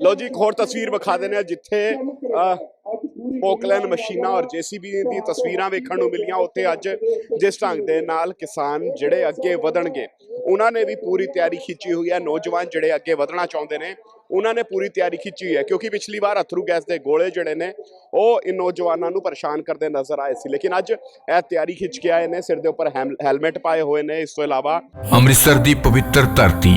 ਲੋ ਜੀ ਇੱਕ ਹੋਰ ਤਸਵੀਰ ਵਿਖਾ ਦਿੰਦੇ ਆ ਜਿੱਥੇ ਅਹ, ਪੋਕਲੈਨ ਮਸ਼ੀਨਾਂ ਔਰ ਜੀਸੀਬੀ ਦੀ ਤਸਵੀਰਾਂ ਵੇਖਣ ਨੂੰ ਮਿਲੀਆਂ। ਉੱਥੇ ਅੱਜ ਜਿਸ ਢੰਗ ਦੇ ਨਾਲ ਕਿਸਾਨ ਜਿਹੜੇ ਅੱਗੇ ਵਧਣਗੇ ਉਹਨਾਂ ਨੇ ਵੀ ਪੂਰੀ ਤਿਆਰੀ ਖਿੱਚੀ ਹੋਈ ਹੈ। ਨੌਜਵਾਨ ਜਿਹੜੇ ਅੱਗੇ ਵਧਣਾ ਚਾਹੁੰਦੇ ਨੇ ਉਹਨਾਂ ਨੇ ਪੂਰੀ ਤਿਆਰੀ ਖਿੱਚੀ ਹੋਈ ਹੈ ਕਿਉਂਕਿ ਪਿਛਲੀ ਵਾਰ ਅਥਰੂ ਗੈਸ ਦੇ ਗੋਲੇ ਜਿਹੜੇ ਨੇ ਉਹ ਇਨ ਨੌਜਵਾਨਾਂ ਨੂੰ ਪਰੇਸ਼ਾਨ ਕਰਦੇ ਨਜ਼ਰ ਆਏ ਸੀ। ਲੇਕਿਨ ਅੱਜ ਇਹ ਤਿਆਰੀ ਖਿੱਚ ਕੇ ਆਏ ਨੇ ਸਿਰ ਦੇ ਉੱਪਰ ਹੈਮ- ਹੈਲਮਟ ਪਾਏ ਹੋਏ ਨੇ। ਇਸ ਤੋਂ ਇਲਾਵਾ ਅੰਮ੍ਰਿਤਸਰ ਦੀ ਪਵਿੱਤਰ ਧਰਤੀ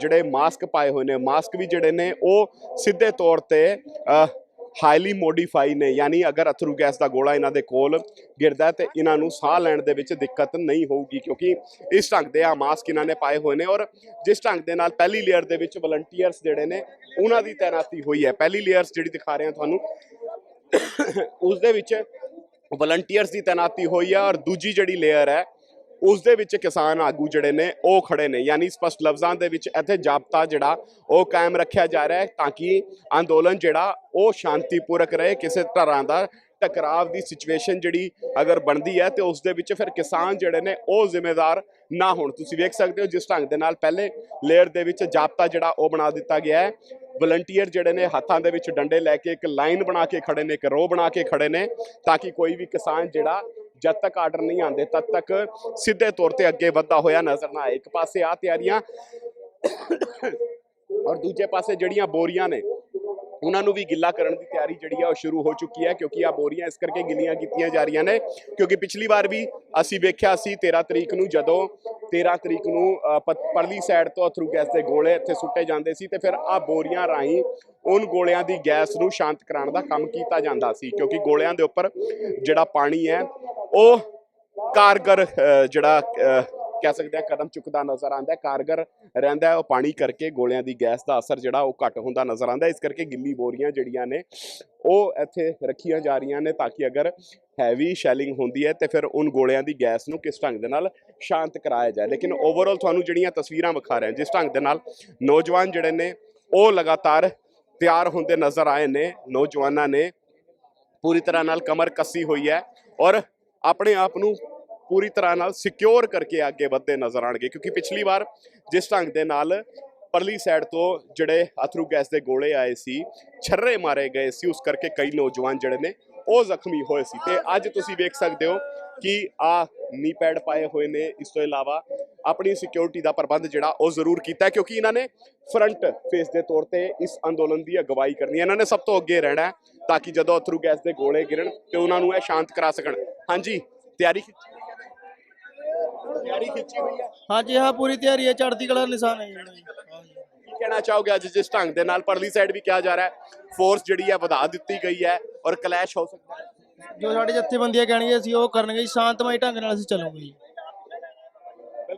ਜਿਹੜੇ ਮਾਸਕ ਪਾਏ ਹੋਏ ਨੇ ਮਾਸਕ ਵੀ ਜਿਹੜੇ ਨੇ, ਉਹ ਸਿੱਧੇ ਤੌਰ ਤੇ ਹਾਈਲੀ ਮੋਡੀਫਾਈ ਨੇ, ਯਾਨੀ ਅਗਰ ਅਥਰੂ ਗੈਸ ਦਾ ਗੋਲਾ ਇਹਨਾਂ ਦੇ ਕੋਲ ਗਿਰਦਾ ਹੈ, ਤੇ ਇਹਨਾਂ ਨੂੰ ਸਾਹ ਲੈਣ ਦੇ ਵਿੱਚ ਦਿੱਕਤ ਨਹੀਂ ਹੋਊਗੀ, ਕਿਉਂਕਿ ਇਸ ਢੰਗ ਦੇ ਆ ਮਾਸਕ ਇਹਨਾਂ ਨੇ ਪਾਏ ਹੋਏ ਨੇ, ਔਰ ਜਿਸ ਢੰਗ ਦੇ ਨਾਲ ਪਹਿਲੀ ਲੇਅਰ ਦੇ ਵਿੱਚ ਵਲੰਟੀਅਰਸ ਜਿਹੜੇ ਨੇ, ਉਹਨਾਂ ਦੀ ਤਾਇਨਾਤੀ ਹੋਈ ਹੈ। ਪਹਿਲੀ ਲੇਅਰਸ ਜਿਹੜੀ ਦਿਖਾ ਰਹੇ ਹਾਂ ਤੁਹਾਨੂੰ, ਉਸ ਦੇ ਵਿੱਚ ਵਲੰਟੀਅਰਸ ਦੀ ਤਾਇਨਾਤੀ ਹੋਈ ਹੈ, ਔਰ ਦੂਜੀ ਜਿਹੜੀ ਲੇਅਰ ਹੈ ਉਸ ਦੇ ਵਿੱਚ ਕਿਸਾਨ ਆਗੂ ਜਿਹੜੇ ਨੇ, ਉਹ ਖੜੇ ਨੇ। ਯਾਨੀ ਸਪਸ਼ਟ ਲਫ਼ਜ਼ਾਂ ਦੇ ਵਿੱਚ ਇੱਥੇ ਜਾਬਤਾ ਜਿਹੜਾ, ਉਹ ਕਾਇਮ ਰੱਖਿਆ ਜਾ ਰਿਹਾ ਹੈ ਤਾਂ ਕਿ ਅੰਦੋਲਨ ਜਿਹੜਾ, ਉਹ ਸ਼ਾਂਤੀਪੂਰਕ ਰਹੇ, ਕਿਸੇ ਤਰ੍ਹਾਂ ਦਾ ਟਕਰਾਵ ਦੀ ਸਿਚੁਏਸ਼ਨ ਜਿਹੜੀ ਅਗਰ ਬਣਦੀ ਹੈ ਤੇ ਉਸ ਦੇ ਵਿੱਚ ਫਿਰ ਕਿਸਾਨ ਜਿਹੜੇ ਨੇ, ਉਹ ਜ਼ਿੰਮੇਦਾਰ ਨਾ ਹੋਣ। ਤੁਸੀਂ ਵੇਖ ਸਕਦੇ ਹੋ, ਜਿਸ ਢੰਗ ਦੇ ਨਾਲ ਪਹਿਲੇ ਲੇਅਰ ਦੇ ਵਿੱਚ ਜਾਬਤਾ ਜਿਹੜਾ, ਉਹ ਬਣਾ ਦਿੱਤਾ ਗਿਆ ਹੈ। ਵਲੰਟੀਅਰ ਜਿਹੜੇ ਨੇ, ਹੱਥਾਂ ਦੇ ਵਿੱਚ ਡੰਡੇ ਲੈ ਕੇ ਇੱਕ ਲਾਈਨ ਬਣਾ ਕੇ ਖੜੇ ਨੇ, ਇੱਕ ਰੋ ਬਣਾ ਕੇ ਖੜੇ ਨੇ, ਤਾਂ ਕਿ ਕੋਈ ਵੀ ਕਿਸਾਨ ਜਿਹੜਾ ਜਦ ਤੱਕ ਆਰਡਰ ਨਹੀਂ ਆਉਂਦੇ ਤਦ ਤੱਕ ਸਿੱਧੇ ਤੌਰ ਤੇ ਅੱਗੇ ਵੱਧਦਾ ਹੋਇਆ ਨਜ਼ਰ ਨਾ ਆਏ। ਇੱਕ ਪਾਸੇ ਆ ਤਿਆਰੀਆਂ ਔਰ ਦੂਜੇ ਪਾਸੇ ਜਿਹੜੀਆਂ ਬੋਰੀਆਂ ਨੇ ਉਹਨਾਂ ਨੂੰ ਵੀ ਗਿੱਲਾ ਕਰਨ ਦੀ ਤਿਆਰੀ ਜਿਹੜੀ ਆ ਉਹ ਸ਼ੁਰੂ ਹੋ ਚੁੱਕੀ ਹੈ ਕਿਉਂਕਿ ਆ ਬੋਰੀਆਂ ਇਸ ਕਰਕੇ ਗਿੱਲੀਆਂ ਕੀਤੀਆਂ ਜਾ ਰਹੀਆਂ ਨੇ ਕਿਉਂਕਿ ਪਿਛਲੀ ਵਾਰ ਵੀ ਅਸੀਂ ਵੇਖਿਆ ਸੀ 13 ਤਰੀਕ ਨੂੰ ਜਦੋਂ 13 ਤਰੀਕ ਨੂੰ ਅ, ਪ- ਪਰਲੀ ਸਾਈਡ ਤੋਂ ਅਥਰੂ ਗੈਸ ਦੇ ਗੋਲੇ ਇੱਥੇ ਸੁੱਟੇ ਜਾਂਦੇ ਸੀ ਤੇ ਫਿਰ ਆ ਬੋਰੀਆਂ ਰਾਹੀਂ ਉਨ ਗੋਲਿਆਂ ਦੀ ਗੈਸ ਨੂੰ ਸ਼ਾਂਤ ਕਰਾਉਣ ਦਾ ਕੰਮ ਕੀਤਾ ਜਾਂਦਾ ਸੀ ਕਿਉਂਕਿ ਗੋਲਿਆਂ ਦੇ ਉੱਪਰ ਜਿਹੜਾ ਪਾਣੀ ਹੈ ਉਹ ਕਾਰਗਰ ਜਿਹੜਾ ਕਹਿ ਸਕਦੇ ਆ ਕਦਮ ਚੁੱਕਦਾ ਨਜ਼ਰ ਆਉਂਦਾ ਕਾਰਗਰ ਰਹਿੰਦਾ ਉਹ ਪਾਣੀ ਕਰਕੇ ਗੋਲਿਆਂ ਦੀ ਗੈਸ ਦਾ ਅਸਰ ਜਿਹੜਾ ਉਹ ਘੱਟ ਹੁੰਦਾ ਨਜ਼ਰ ਆਉਂਦਾ ਇਸ ਕਰਕੇ ਗਿੱਲੀ ਬੋਰੀਆਂ ਜਿਹੜੀਆਂ ਨੇ, ਉਹ ਇੱਥੇ ਰੱਖੀਆਂ ਜਾ ਰਹੀਆਂ ਨੇ ਤਾਂ ਕਿ ਅਗਰ ਹੈਵੀ ਸ਼ੈਲਿੰਗ ਹੁੰਦੀ ਹੈ ਤੇ ਫਿਰ ਉਨ ਗੋਲਿਆਂ ਦੀ ਗੈਸ ਨੂੰ ਕਿਸ ਢੰਗ ਦੇ ਨਾਲ ਸ਼ਾਂਤ ਕਰਾਇਆ ਜਾਏ। ਲੇਕਿਨ ਓਵਰਆਲ ਤੁਹਾਨੂੰ ਜਿਹੜੀਆਂ ਤਸਵੀਰਾਂ ਵਿਖਾ ਰਹੇ, ਜਿਸ ਢੰਗ ਦੇ ਨਾਲ ਨੌਜਵਾਨ ਜਿਹੜੇ ਨੇ, ਉਹ ਲਗਾਤਾਰ ਤਿਆਰ ਹੁੰਦੇ ਨਜ਼ਰ ਆਏ ਨੇ। ਨੌਜਵਾਨਾਂ ਨੇ ਪੂਰੀ ਤਰ੍ਹਾਂ ਨਾਲ ਕਮਰ ਕੱਸੀ ਹੋਈ ਹੈ ਔਰ ਆਪਣੇ ਆਪ ਨੂੰ ਪੂਰੀ ਤਰ੍ਹਾਂ ਨਾਲ ਸਿਕਿਉਰ ਕਰਕੇ ਅੱਗੇ ਵੱਧਦੇ ਨਜ਼ਰ ਆਣਗੇ ਕਿਉਂਕਿ ਪਿਛਲੀ ਵਾਰ ਜਿਸ ਢੰਗ ਦੇ ਨਾਲ ਪਰਲੀ ਸਾਈਡ ਤੋਂ ਜਿਹੜੇ ਅਥਰੂ ਗੈਸ ਦੇ ਗੋਲੇ ਆਏ ਸੀ, ਛਰਰੇ ਮਾਰੇ ਗਏ ਸੀ, ਉਸ ਕਰਕੇ ਕਈ ਨੌਜਵਾਨ ਜਿਹੜੇ ਨੇ ਉਹ ਜ਼ਖਮੀ ਹੋਏ ਸੀ। ਤੇ ਅੱਜ ਤੁਸੀਂ ਵੇਖ ਸਕਦੇ ਹੋ ਕਿ ਆ ਨੀ ਪੈਡ ਪਾਏ ਹੋਏ ਨੇ। ਇਸ ਤੋਂ ਇਲਾਵਾ ਆਪਣੀ ਸਿਕਿਉਰਿਟੀ ਦਾ ਪ੍ਰਬੰਧ ਜਿਹੜਾ ਉਹ ਜ਼ਰੂਰ ਕੀਤਾ ਕਿਉਂਕਿ ਇਹਨਾਂ ਨੇ ਫਰੰਟ ਫੇਸ ਦੇ ਤੌਰ ਤੇ ਇਸ ਅੰਦੋਲਨ ਦੀ ਅਗਵਾਈ ਕਰਨੀ ਹੈ। ਇਹਨਾਂ ਨੇ ਸਭ ਤੋਂ ਅੱਗੇ ਰਹਿਣਾ ਹੈ ਤਾਂ ਕਿ ਜਦੋਂ ਅਥਰੂ ਗੈਸ ਦੇ ਗੋਲੇ ਗਿਰਨ ਤੇ ਉਹਨਾਂ ਨੂੰ ਇਹ ਸ਼ਾਂਤ ਕਰਾ ਸਕਣ। ਹਾਂਜੀ ਤਿਆਰੀ ਤਿਆਰੀ ਖਿੱਚੀ ਹੋਈ ਹੈ? ਹਾਂਜੀ ਹਾਂ ਪੂਰੀ ਤਿਆਰੀ ਹੈ ਚੜ੍ਹਦੀ ਕਲਾ ਨਿਸ਼ਾਨ ਹੈ ਜੀ। ਕਹਿਣਾ ਚਾਹੋਗੇ ਅੱਜ ਜਿਸ ਢੰਗ ਦੇ ਨਾਲ ਪਰਲੀ ਸਾਈਡ ਵੀ ਕਿਹਾ ਜਾ ਰਿਹਾ ਹੈ? ਫੋਰਸ ਜਿਹੜੀ ਹੈ ਵਧਾ ਦਿੱਤੀ ਗਈ ਹੈ ਔਰ ਕਲੈਸ਼ ਹੋ ਸਕਦਾ ਹੈ? ਜੋ ਸਾਡੇ ਜੱਥੇਬੰਦੀਆਂ ਕਹਿਣਗੇ ਅਸੀਂ ਉਹ ਕਰਨਗੇ ਸ਼ਾਂਤਮਈ ਢੰਗ ਨਾਲ ਅਸੀਂ ਚੱਲਾਂਗੇ ਜੀ।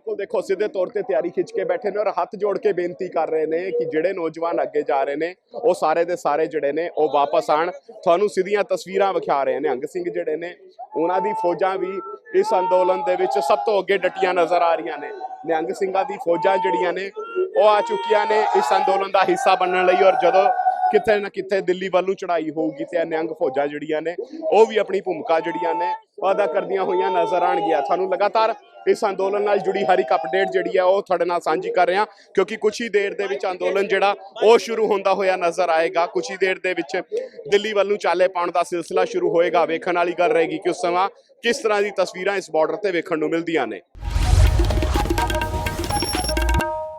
ਬਿਲਕੁਲ ਦੇਖੋ, ਸਿੱਧੇ ਤੌਰ ਤੇ ਤਿਆਰੀ ਖਿੱਚ ਕੇ ਬੈਠੇ ਨੇ ਔਰ ਹੱਥ ਜੋੜ ਕੇ ਬੇਨਤੀ ਕਰ ਰਹੇ ਨੇ ਕਿ ਜਿਹੜੇ ਨੌਜਵਾਨ ਅੱਗੇ ਜਾ ਰਹੇ ਨੇ, ਉਹ ਸਾਰੇ ਦੇ ਸਾਰੇ ਜਿਹੜੇ ਨੇ, ਉਹ ਵਾਪਸ ਆਣ। ਤੁਹਾਨੂੰ ਸਿੱਧੀਆਂ ਤਸਵੀਰਾਂ ਵਿਖਾ ਰਹੇ ਨੇ। ਨਿਹੰਗ ਸਿੰਘ ਜਿਹੜੇ ਨੇ, ਉਹਨਾਂ ਦੀ ਫੌਜਾਂ ਵੀ ਇਸ ਅੰਦੋਲਨ ਦੇ ਵਿੱਚ ਸਭ ਤੋਂ ਅੱਗੇ ਡਟੀਆਂ ਨਜ਼ਰ ਆ ਰਹੀਆਂ ਨੇ। ਨਿਹੰਗ ਸਿੰਘਾਂ ਦੀ ਫੌਜਾਂ ਜਿਹੜੀਆਂ ਨੇ, ਉਹ ਆ ਚੁੱਕੀਆਂ ਨੇ ਇਸ ਅੰਦੋਲਨ ਦਾ ਹਿੱਸਾ ਬਣਨ ਲਈ ਔਰ ਜਦੋਂ ਕਿਤੇ ਨਾ ਕਿਤੇ ਦਿੱਲੀ ਵੱਲ ਨੂੰ ਚੜਾਈ ਹੋਊਗੀ ਤੇ ਇਹ ਨਿਹੰਗ ਫੌਜਾਂ ਜਿਹੜੀਆਂ ਨੇ, ਉਹ ਵੀ ਆਪਣੀ ਭੂਮਿਕਾ ਜਿਹੜੀਆਂ ਨੇ ਉਹ ਅਦਾ ਕਰਦੀਆਂ ਹੋਈਆਂ ਨਜ਼ਰ ਆਣਗੀਆਂ ਤੁਹਾਨੂੰ ਲਗਾਤਾਰ ਇਸ ਅੰਦੋਲਨ ਨਾਲ ਜੁੜੀ ਹਰ ਇੱਕ ਅਪਡੇਟ ਜਿਹੜੀ ਆ, ਉਹ ਤੁਹਾਡੇ ਨਾਲ ਸਾਂਝੀ ਕਰ ਰਿਹਾ, ਕਿਉਂਕਿ ਕੁਝ ਹੀ ਦੇਰ ਦੇ ਵਿੱਚ ਅੰਦੋਲਨ ਜਿਹੜਾ, ਉਹ ਸ਼ੁਰੂ ਹੁੰਦਾ ਹੋਇਆ ਨਜ਼ਰ ਆਏਗਾ। ਕੁਝ ਹੀ ਦੇਰ ਦੇ ਵਿੱਚ ਦਿੱਲੀ ਵੱਲ ਨੂੰ ਚਾਲੇ ਪਾਉਣ ਦਾ ਸਿਲਸਿਲਾ ਸ਼ੁਰੂ ਹੋਏਗਾ। ਵੇਖਣ ਵਾਲੀ ਗੱਲ ਰਹੇਗੀ ਕਿ ਉਸ ਸਮਾਂ ਕਿਸ ਤਰ੍ਹਾਂ ਦੀ ਤਸਵੀਰਾਂ ਇਸ ਬਾਰਡਰ ਤੇ ਵੇਖਣ ਨੂੰ ਮਿਲਦੀਆਂ ਨੇ।